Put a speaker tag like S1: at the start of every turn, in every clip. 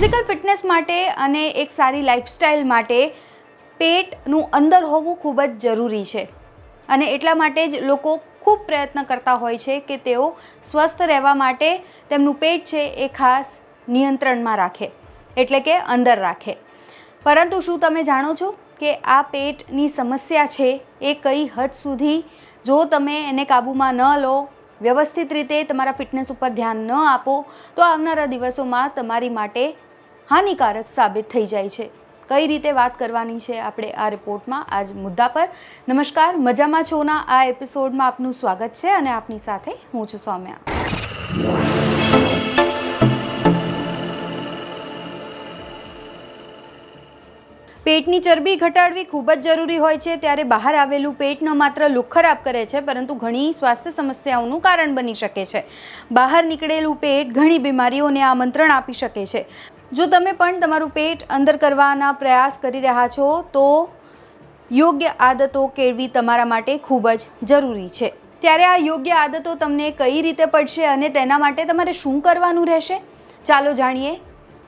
S1: Physical fitness માટે અને એક સારી લાઈફસ્ટાઈલ માટે પેટનું અંદર હોવું ખૂબ જ જરૂરી છે. અને એટલા માટે જ લોકો ખૂબ પ્રયત્ન કરતા હોય છે કે તેઓ સ્વસ્થ રહેવા માટે તેમનું પેટ છે એ ખાસ નિયંત્રણમાં રાખે, એટલે કે અંદર રાખે. પરંતુ શું તમે જાણો છો કે આ પેટની સમસ્યા છે એ કઈ હદ સુધી? જો તમે એને કાબૂમાં ન લો, વ્યવસ્થિત રીતે તમારા ફિટનેસ ઉપર ધ્યાન ન આપો, તો આવનારા દિવસોમાં તમારી માટે હાનિકારક સાબિત થઈ જાય છે. કઈ રીતે વાત કરવાની છે આપણે આ રિપોર્ટમાં? આજ મુદ્દા પર. નમસ્કાર, મજામાં છોના આ એપિસોડમાં આપનું સ્વાગત છે અને આપની સાથે હું છું સૌમ્યા. પેટની ચરબી ઘટાડવી ખૂબ જ જરૂરી હોય છે. ત્યારે બહાર આવેલું પેટ ન માત્ર લુક ખરાબ કરે છે, પરંતુ ઘણી સ્વાસ્થ્ય સમસ્યાઓનું કારણ બની શકે છે. બહાર નીકળેલું પેટ ઘણી બીમારીઓને આમંત્રણ આપી શકે છે. જો તમે પણ તમારું પેટ અંદર કરવાના પ્રયાસ કરી રહ્યા છો, તો યોગ્ય આદતો કેળવી તમારા માટે ખૂબ જ જરૂરી છે. ત્યારે આ યોગ્ય આદતો તમને કઈ રીતે પડશે અને તેના માટે તમારે શું કરવાનું રહેશે? ચાલો જાણીએ.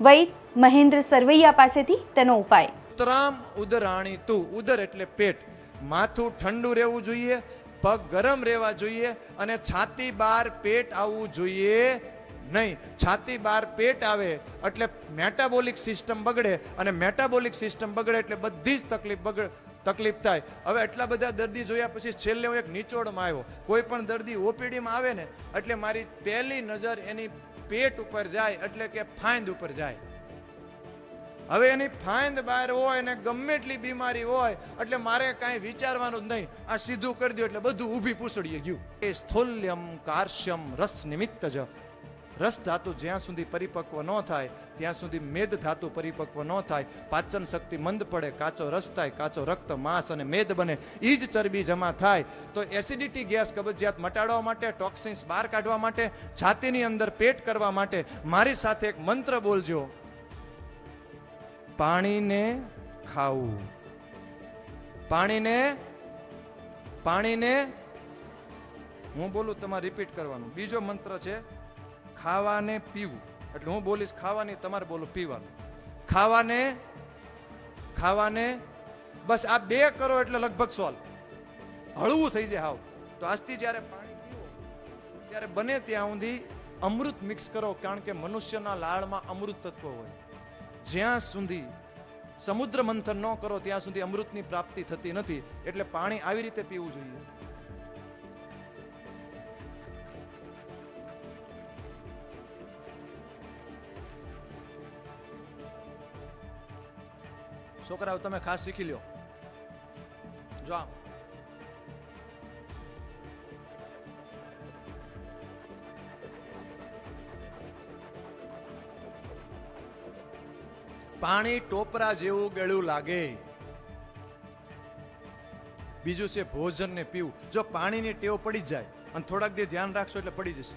S1: વૈદ મહેન્દ્ર સરવૈયા પાસેથી તેનો ઉપાય.
S2: ઉતરામ ઉદરાણી તું. ઉદર એટલે પેટ. માથું ઠંડુ રહેવું જોઈએ, પગ ગરમ રહેવા જોઈએ અને છાતી બહાર પેટ આવવું જોઈએ. નહીં, છાતી બહાર પેટ આવે એટલે મેટાબોલિક સિસ્ટમ બગડે અને મેટાબોલિક સિસ્ટમ બગડે એટલે બધી જ તકલીફ બગડ, તકલીફ થાય. હવે એટલા બધા દર્દી જોયા પછી છેલ્લે હું એક નિચોડમાં આવ્યો. કોઈ પણ દર્દી ઓપીડીમાં આવે ને એટલે મારી પહેલી નજર એની પેટ ઉપર જાય એટલે કે ફાંદ ઉપર જાય. હવે એની ફાઇન્દ બહાર હોય ને ગમે એટલી બીમારી હોય એટલે મારે કાંઈ વિચારવાનું જ નહીં. આ સીધું કરી દો એટલે બધું ઊભી પૂછડીએ ગયું. એ સ્થૂલ્યમ કાર્શ્યમ રસ નિમિત્ત જ રસ ધાતુ જ્યાં સુધી પરિપક્વ ન થાય, ત્યાં સુધી મેદ ધાતુ પરિપક્વ ન થાય. પાચન શક્તિ મંદ પડે, કાચો રસ થાય, કાચો રક્ત, માંસ અને મેદ બને એ જ ચરબી જમા થાય. તો એસિડિટી ગેસ કબજિયાત મટાડવા માટે, ટોક્સિન્સ બહાર કાઢવા માટે, છાતીની અંદર પેટ કરવા માટે, મારી સાથે એક મંત્ર બોલજો. પાણીને ખાવું. પાણીને પાણીને, હું બોલું, તમારે રિપીટ કરવાનું. બીજો મંત્ર છે ખાવાને પીવું. એટલે હું બોલીશ ખાવાની તમારે બોલો, પીવાનું. ખાવાને ખાવાને, બસ આ બે કરો એટલે લગભગ સોલ્વ. હળવું થઈ જાય હાવ. તો આજથી જ્યારે પાણી પીવો, ત્યારે બને ત્યાં સુધી અમૃત મિક્સ કરો, કારણ કે મનુષ્યના લાળમાં અમૃત તત્વ હોય. જ્યાં સુધી સમુદ્ર મંથન ન કરો, ત્યાં સુધી અમૃતની પ્રાપ્તિ થતી નથી. એટલે પાણી આવી રીતે પીવું જોઈએ. છોકરાઓ, તમે ખાસ શીખી લ્યો. જો આમ. પાણી ટોપરા જેવું ગળું લાગે. બીજું છે ભોજન ને પીવું. જો પાણીની ટેવ પડી જાય, અને થોડાક દે ધ્યાન રાખશો એટલે પડી જશે.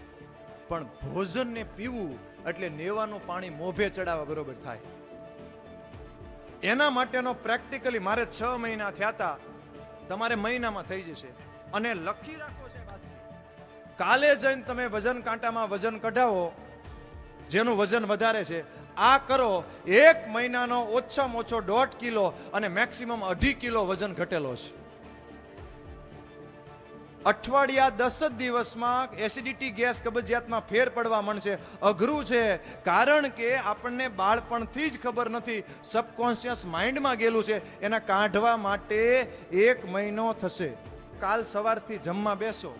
S2: પણ ભોજન ને પીવું એટલે નેવાનું પાણી મોભે ચડાવવા બરોબર થાય. એના માટેનો પ્રેક્ટિકલી મારે છ મહિના થયા હતા તમારે મહિનામાં થઈ જશે. અને લખી રાખો છે કાલે જઈને તમે વજન કાંટામાં વજન કઢાવો, જેનું વજન વધારે છે, આ કરો, એક મહિનાનો ઓછામાં ઓછો દોઢ કિલો અને મેક્સિમમ અઢી કિલો વજન ઘટેલો છે. અઠવાડિયા દસ જ દિવસમાં એસિડિટી ગેસ કબજિયાતમાં ફેર પડવા મળશે અઘરું છે. કારણ કે આપણને બાળપણથી જ ખબર નથી. સબકોન્શિયસ માઇન્ડમાં ગયેલું છે. એના કાઢવા માટે એક મહિનો થશે. કાલ સવારથી જમવા બેસો.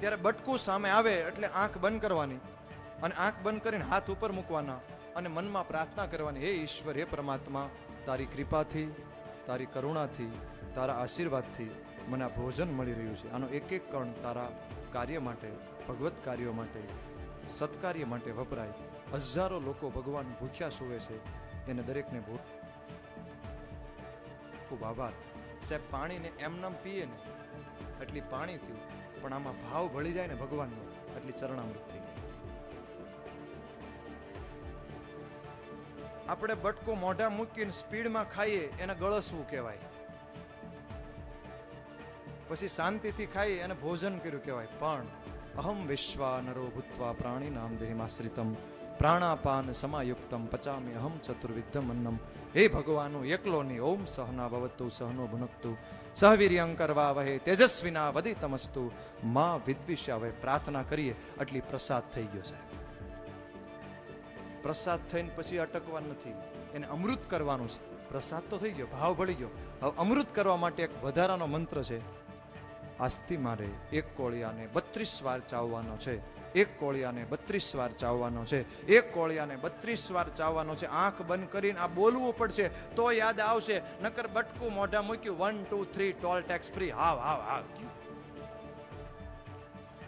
S2: ત્યારે બટકું સામે આવે એટલે આંખ બંધ કરવાની અને આંખ બંધ કરીને હાથ ઉપર મૂકવાના અને મનમાં પ્રાર્થના કરવાની, હે ઈશ્વર, હે પરમાત્મા, તારી કૃપાથી, તારી કરુણાથી, તારા આશીર્વાદથી મને આ ભોજન મળી રહ્યું છે. આનો એક એક કણ તારા કાર્ય માટે, ભગવત કાર્યો માટે, સત્કાર્ય માટે વપરાય. હજારો લોકો ભગવાન ભૂખ્યા સુવે છે. એને દરેકને ભૂ ખૂબ આભાર. સાહેબ, પાણીને એમનામ પીએ ને, એટલી પાણી થયું, પણ આમાં ભાવ ભળી જાય ને ભગવાનનો, એટલી ચરણામૃત થઈ ગઈ. આપણે બટકો મોઢા મૂકીને સ્પીડમાં ખાઈએ, એને ગળસવું કહેવાય. પછી શાંતિથી ખાઈ અને ભોજન કર્યું કહેવાય. પણ અહમ વિશ્વા નરો ભૂત્વા પ્રાણી નામ દેહમાશ્રિતમ, પ્રાણાપાન સમાયુક્તમ, પચામી અહમ ચતુર્વિધમ અન્નમ હે ભગવાનનું એકલોની ઓમ સહના ભવતુ સહનો ભુનક્તુ. સહવીર્યંકર કરવા વહે તેજસ્વીના વદિતમસ્તુ. મા વિદ્વિષ્યા વહે પ્રાર્થના કરીએ, આટલી પ્રસાદ થઈ ગયો છે પ્રસાદ થઈને પછી અટકવા નથી. એને અમૃત કરવાનું છે. પ્રસાદ તો થઈ ગયો, ભાવ ભળી ગયો. હવે અમૃત કરવા માટે એક વધારાનો મંત્ર છે. આજથી મારે, એક કોળિયાને બત્રીસ વાર ચાવવાનો છે, એક કોળિયાને બત્રીસ વાર ચાવવાનો છે, એક કોળિયાને બત્રીસ વાર ચાવવાનો છે. આંખ બંધ કરીને આ બોલવું પડશે તો યાદ આવશે, નકર બટકું મોઢા મૂક્યું one two three toll tax free હાવ હાવ હાવ.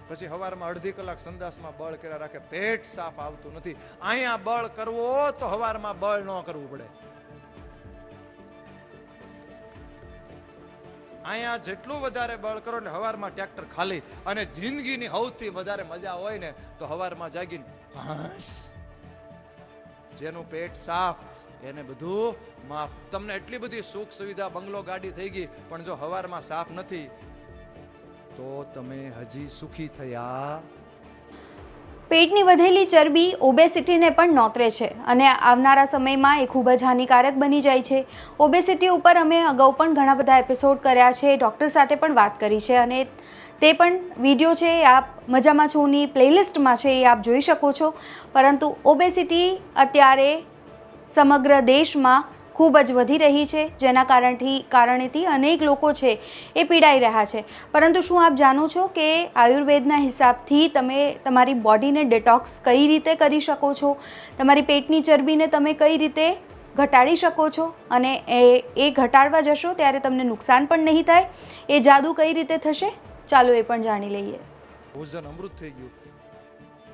S2: પછી હવારમાં અડધી કલાક સંદાસમાં બળ કર્યા રાખે, પેટ સાફ આવતું નથી. અહીંયા બળ કરવો તો હવારમાં બળ ન કરવું પડે. અહીંયા જેટલું વધારે બળ કરો એટલે હવારમાં ટ્રેક્ટર ખાલી અને જિંદગીની સૌથી વધારે મજા હોય ને તો હવારમાં જાગીને હાશ જેનું પેટ સાફ, એને બધું માફ. તમને એટલી બધી સુખ સુવિધા બંગલો ગાડી થઈ ગઈ, પણ જો હવારમાં સાફ નથી, તો તમે હજી સુખી થયા
S1: પેટની વધેલી ચરબી ઓબેસિટીને પણ નોતરે છે અને આવનારા સમયમાં એ ખૂબ જ હાનિકારક બની જાય છે. ઓબેસિટી ઉપર અમે અગાઉ પણ ઘણા બધા એપિસોડ કર્યા છે. ડૉક્ટર સાથે પણ વાત કરી છે અને તે પણ વીડિયો છે એ આપ મજામાં છોની પ્લેલિસ્ટમાં છે એ આપ જોઈ શકો છો. પરંતુ ઓબેસિટી અત્યારે સમગ્ર દેશમાં ખૂબ જ વધી રહી છે, જેના કારણથી કારણેથી અનેક લોકો છે એ પીડાઈ રહ્યા છે. પરંતુ શું આપ જાણો છો કે આયુર્વેદના હિસાબથી તમે તમારી બોડીને ડિટોક્સ કઈ રીતે કરી શકો છો? તમારી પેટની ચરબીને તમે કઈ રીતે ઘટાડી શકો છો? અને એ એ ઘટાડવા જશો ત્યારે તમને નુકસાન પણ નહીં થાય? એ જાદુ કઈ રીતે થશે? ચાલો એ પણ જાણી લઈએ.
S2: ભોજન અમૃત થઈ ગયું.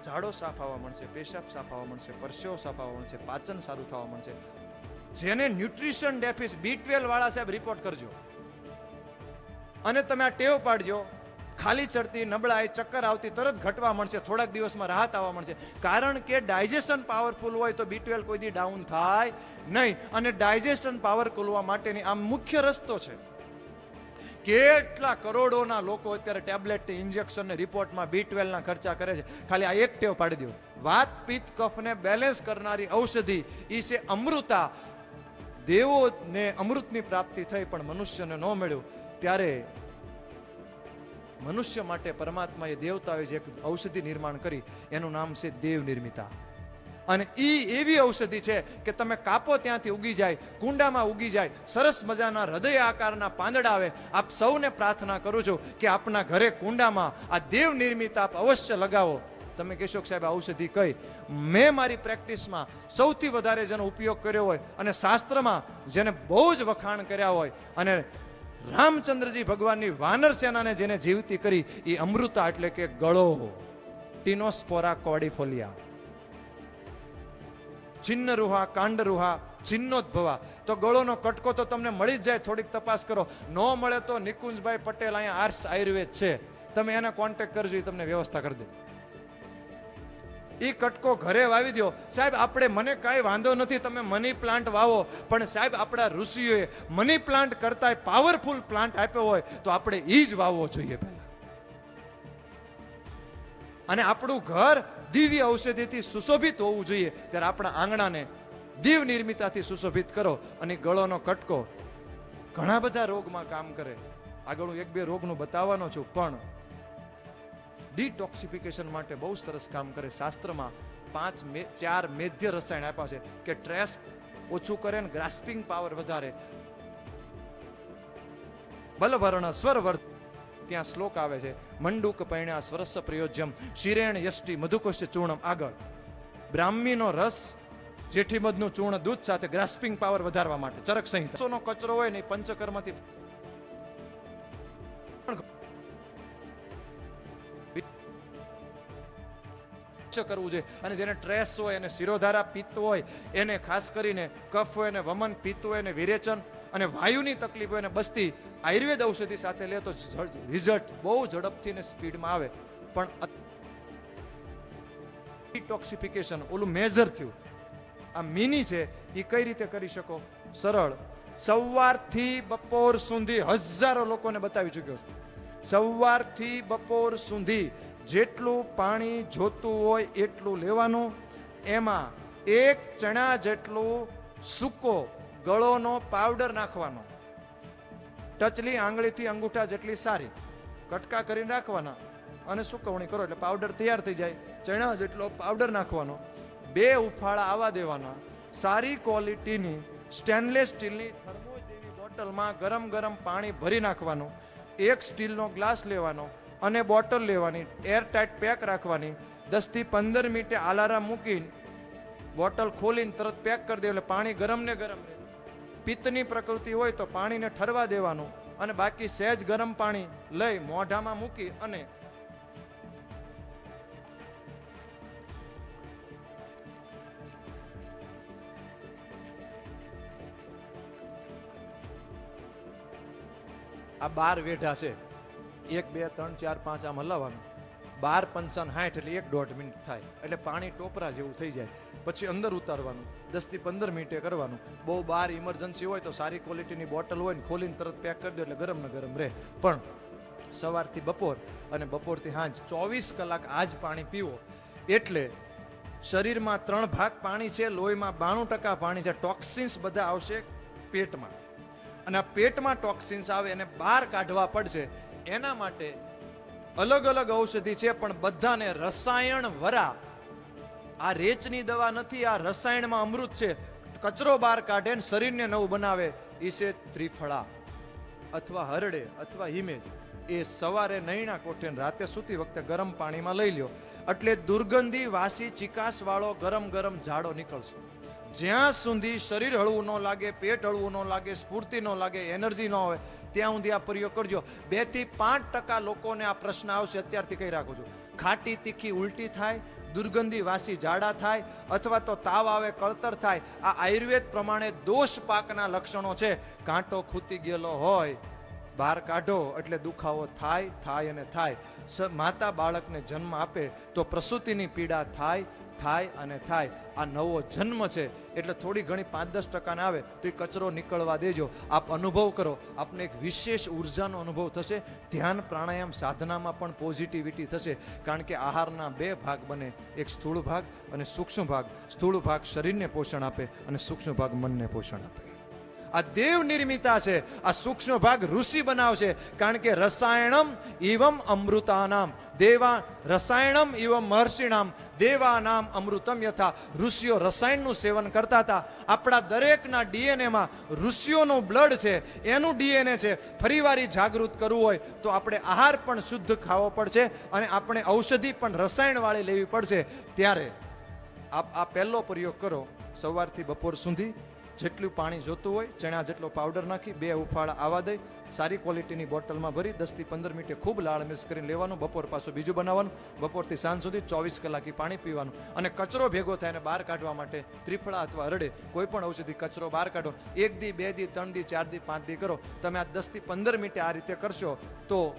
S2: ઝાડો સાફ આવવા મળશે, પેશાબ સાફ આવવા મળશે, પરસેવો સાફ આવવા મળશે, પાચન સારું થવા મળશે. જેને ન્યુટ્રિશન ડેફિસ બી ટ્વેલ્વ વાળા સાહેબ રિપોર્ટ કરજો. અને તમે આ ટેવ પાડજો, ખાલી ચડતી, નબળાઈ, ચક્કર આવતી, તરત ઘટવા મળશે થોડાક દિવસમાં રાહત આવવા મળશે કારણ કે ડાયજેશન પાવરફુલ હોય તો બી ટ્વેલ્વ કોઈ દી ડાઉન થાય નહીં. અને ડાયજેશન પાવર હોવા માટેની આ મુખ્ય રસ્તો છે. કેટલા કરોડોના લોકો અત્યારે ટેબ્લેટ ઇન્જેક્શન ને રિપોર્ટમાં બી ટ્વેલ્વના ખર્ચા કરે છે. ખાલી આ એક ટેવ પાડી દો. વાત પિત્ત કફને બેલેન્સ કરનારી ઔષધિ, ઈ છે અમૃતા. દેવોને અમૃતની પ્રાપ્તિ થઈ પણ મનુષ્યને ન મળ્યું, ત્યારે મનુષ્ય માટે પરમાત્માએ દેવતાએ જે એક ઔષધિ નિર્માણ કરી, એનું નામ છે દેવ નિર્મિતા. અને ઈ એવી ઔષધિ છે કે તમે કાપો ત્યાંથી ઉગી જાય, કુંડામાં ઉગી જાય, સરસ મજાના હૃદય આકારના પાંદડા આવે, આપ સૌને પ્રાર્થના કરું છું કે આપના ઘરે કુંડામાં આ દેવ નિર્મિત આપ અવશ્ય લગાવો. તમે કહેશો કે સાહેબ ઔષધિ કઈ? મેં મારી પ્રેક્ટિસમાં સૌથી વધારે જેનો ઉપયોગ કર્યો હોય અને શાસ્ત્રમાં જેને બહુ જ વખાણ કર્યા હોય અને રામચંદ્રજી ભગવાનની વાનર સેનાને જેને જીવતી કરી, એ અમૃતા એટલે કે ગળો. ટીનોસ્પોરા કોડિફોલિયા. છિન્ન રૂહા કાંડ રૂહા છિન્નોદ્ભવા. તો ગળોનો કટકો તો તમને મળી જ જાય, થોડીક તપાસ કરો. ન મળે તો નિકુંજભાઈ પટેલ અહીંયા આર્ટ્સ આયુર્વેદ છે. તમે એને કોન્ટેક્ટ કરજો, એ તમને વ્યવસ્થા કરી દે. એ કટકો ઘરે વાવી દો સાહેબ, આપણે મને કાંઈ વાંધો નથી, તમે મની પ્લાન્ટ વાવો. પણ સાહેબ, આપણા ઋષિઓએ મની પ્લાન્ટ કરતા પાવરફુલ પ્લાન્ટ આપ્યો હોય, તો આપણે એ જ વાવવો જોઈએ પહેલાં. અને આપણું ઘર દિવ્ય ઔષધિથી સુશોભિત હોવું જોઈએ. ત્યારે આપણા આંગણાને દિવ નિર્મિતાથી સુશોભિત કરો અને ગળોનો કટકો ઘણા બધા રોગમાં કામ કરે. આગળ હું એક બે રોગનું બતાવવાનો છું, પણ ડિટોક્સિફિકેશન માટે બહુ સરસ કામ કરે. શાસ્ત્રમાં પાંચ મે- ચાર મેધ્ય રસાયણ આપ્યા છે કે ટ્રેસ ઓછું કરે ને ગ્રાસ્પિંગ પાવર વધારે. બલવર્ણ સ્વરવર્ત ત્યાં શ્લોક આવે છે. મંડુક પૈણ્યા સ્વરસ પ્રયોજ્યમ, શિરેણ યષ્ટિ મધુકોશ ચૂર્ણમ આગળ. બ્રાહ્મીનો રસ જેઠી મધનું ચૂર્ણ દૂધ સાથે ગ્રાસ્પિંગ પાવર વધારવા માટે ચરક સંહિતા કચરો હોય ને પંચકર્મથી સ્વચ્છ કરવું જોઈએ. અને જેને ટ્રેસ હોય, એને શિરોધારા પિત્ત હોય, એને ખાસ કરીને કફ હોય અને વમન પિત્ત હોય અને વિરેચન અને વાયુની તકલીફ હોય બસ્તી આયુર્વેદ ઔષધિ સાથે લે તો રિઝલ્ટ બહુ ઝડપથી અને સ્પીડમાં આવે. પણ ડિટોક્સિફિકેશન ઓલું મેજર થયું. આ મિની છે એ કઈ રીતે કરી શકો? સરળ. સવારથી બપોર સુધી હજારો લોકોને બતાવી ચૂક્યો છું. સવારથી બપોર સુધી જેટલું પાણી જોતું હોય એટલું લેવાનું. એમાં એક ચણા જેટલું સૂકો ગળોનો પાવડર નાખવાનો. ટચલી આંગળીથી અંગૂઠા જેટલી સારી. કટકા કરીને રાખવાના અને સુકવણી કરો એટલે પાવડર તૈયાર થઈ જાય. ચણા જેટલો પાવડર નાખવાનો. બે ઉફાળા આવવા દેવાના. સારી ક્વોલિટીની સ્ટેનલેસ સ્ટીલની થર્મો જેવી બોટલમાં ગરમ ગરમ પાણી ભરી નાખવાનું. એક સ્ટીલનો ગ્લાસ લેવાનો. અને બોટલ લેવાની એરટાઈટ પેક રાખવાની. દસથી પંદર મિનિટે આલારામ મૂકીને બોટલ ખોલીને તરત પેક કરી દે, એટલે પાણી ગરમ ને ગરમ રહે. પિત્તની પ્રકૃતિ હોય તો પાણીને ઠરવા દેવાનું અને બાકી સહેજ ગરમ પાણી લઈ મોઢામાં મૂકી અને આ બાર વેઢા છે. એક, બે, ત્રણ, ચાર, પાંચ આમ હલાવવાનું. બાર પંચાવન સાઠ એટલે એક દોઢ મિનિટ થાય. એટલે પાણી ટોપરા જેવું થઈ જાય. પછી અંદર ઉતારવાનું. દસથી પંદર મિનિટે કરવાનું. બહુ બાર ઇમરજન્સી હોય તો સારી ક્વોલિટીની બોટલ હોય ને ખોલીને તરત પેક કરી દો એટલે ગરમ ને ગરમ રહે. પણ સવારથી બપોર અને બપોરથી સાંજ ચોવીસ કલાક આ જ પાણી પીવો. એટલે શરીરમાં ત્રણ ભાગ પાણી છે, લોહીમાં બાણું ટકા પાણી છે. ટોક્સિન્સ બધા આવશે પેટમાં. અને આ પેટમાં ટોક્સિન્સ આવે એને બહાર કાઢવા પડશે. એના માટે અલગ અલગ ઔષધિ છે, પણ બધાને રસાયણ વરા. આ રેચની દવા નથી, આ રસાયણમાં અમૃત છે. કચરો બહાર કાઢે ને શરીરને નવું બનાવે એ છે ત્રિફળા. અથવા હરડે, અથવા હિમેજ એ સવારે નૈણા કોઠે રાતે સૂતી વખતે ગરમ પાણીમાં લઈ લ્યો. એટલે દુર્ગંધી, વાસી ચિકાસ વાળો ગરમ ગરમ ઝાડો નીકળશે. જ્યાં સુધી શરીર હળવું ન લાગે, પેટ હળવું ન લાગે, સ્ફૂર્તિ ન લાગે, એનર્જી ન હોય, ત્યાં સુધી આ પ્રયોગ કરજો. બેથી પાંચ ટકા લોકોને આ પ્રશ્ન આવશે, અત્યારથી કહી રાખું છું. ખાટી તીખી ઉલટી થાય, દુર્ગંધી વાસી ઝાડા થાય, અથવા તો તાવ આવે, કળતર થાય, આ આયુર્વેદ પ્રમાણે દોષ પાકના લક્ષણો છે. કાંટો ખૂતી ગયેલો હોય બહાર કાઢો એટલે દુખાવો થાય થાય અને થાય. માતા બાળકને જન્મ આપે તો પ્રસૂતિની પીડા થાય થાય અને થાય. આ નવો જન્મ છે, એટલે થોડી ઘણી પાંચ દસ ટકાને આવે તો એ કચરો નીકળવા દેજો. આપ અનુભવ કરો, આપને એક વિશેષ ઉર્જાનો અનુભવ થશે. ધ્યાન પ્રાણાયામ સાધનામાં પણ પોઝિટિવિટી થશે. કારણ કે આહારના બે ભાગ બને, એક સ્થૂળ ભાગ અને સૂક્ષ્મ ભાગ. સ્થૂળ ભાગ શરીરને પોષણ આપે અને સૂક્ષ્મ ભાગ મનને પોષણ આપે. આ દેવ નિર્મિતા છે. આ સૂક્ષ્મ ભાગ ઋષિ બનાવશે. કારણ કે રસાયણમ ઇવમ અમૃતાનામ. દેવા રસાયણમ ઇવમ મહર્ષિણામ. દેવાનામ અમૃતમ યથા. ઋષિઓ રસાયણનું સેવન કરતા હતા. આપણા દરેકના ડીએનએમાં ઋષિઓનું બ્લડ છે. એનું ડીએનએ છે. ફરીવારી જાગૃત કરવું હોય તો આપણે આહાર પણ શુદ્ધ ખાવો પડશે અને આપણે ઔષધિ પણ રસાયણવાળી લેવી પડશે. ત્યારે આપ આ પહેલો પ્રયોગ કરો. સવારથી બપોર સુધી જેટલું પાણી જોતું હોય, ચણા જેટલો પાવડર નાખી, બે ઉફાળા આવા દઈ, સારી ક્વોલિટીની બોટલમાં ભરી, દસથી પંદર મિનિટે ખૂબ લાળ મિક્સ કરીને લેવાનું, બપોર પાછું બીજું બનાવવાનું, બપોરથી સાંજ સુધી ચોવીસ કલાક પાણી પીવાનું. અને કચરો ભેગો થાય અને બહાર કાઢવા માટે ત્રિફળા અથવા રડે, કોઈ પણ ઔષધિ કચરો બહાર કાઢો, એક દી, બે દી, ત્રણ દી, ચાર દી, પાંચ દી કરો, તમે આ દસથી પંદર મિનિટે આ રીતે કરશો, તો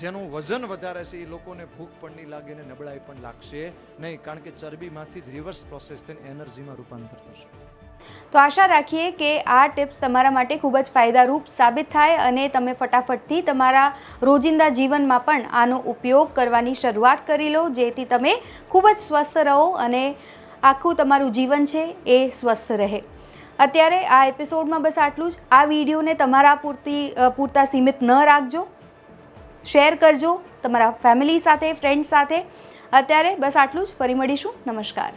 S2: જેનું વજન વધારે છે એ લોકોને ભૂખ પણ નહીં લાગે ને નબળાઈ પણ લાગશે નહીં, કારણ કે ચરબીમાંથી જ રિવર્સ પ્રોસેસ થઈને એનર્જીમાં રૂપાંતર થશે.
S1: તો આશા રાખીએ કે આ ટિપ્સ તમારા માટે ખૂબ જ ફાયદારૂપ સાબિત થાય અને તમે ફટાફટથી તમારા રોજિંદા જીવનમાં પણ આનો ઉપયોગ કરવાની શરૂઆત કરી લો, જેથી તમે ખૂબ જ સ્વસ્થ રહો અને આખું તમારું જીવન છે એ સ્વસ્થ રહે. અત્યારે આ એપિસોડમાં બસ આટલું જ. આ વિડીયોને તમારા પૂરતી પૂરતા સીમિત ન રાખજો. શેર કરજો તમારા ફેમિલી સાથે ફ્રેન્ડ સાથે. અત્યારે બસ આટલું જ. ફરી મળીશું. નમસ્કાર.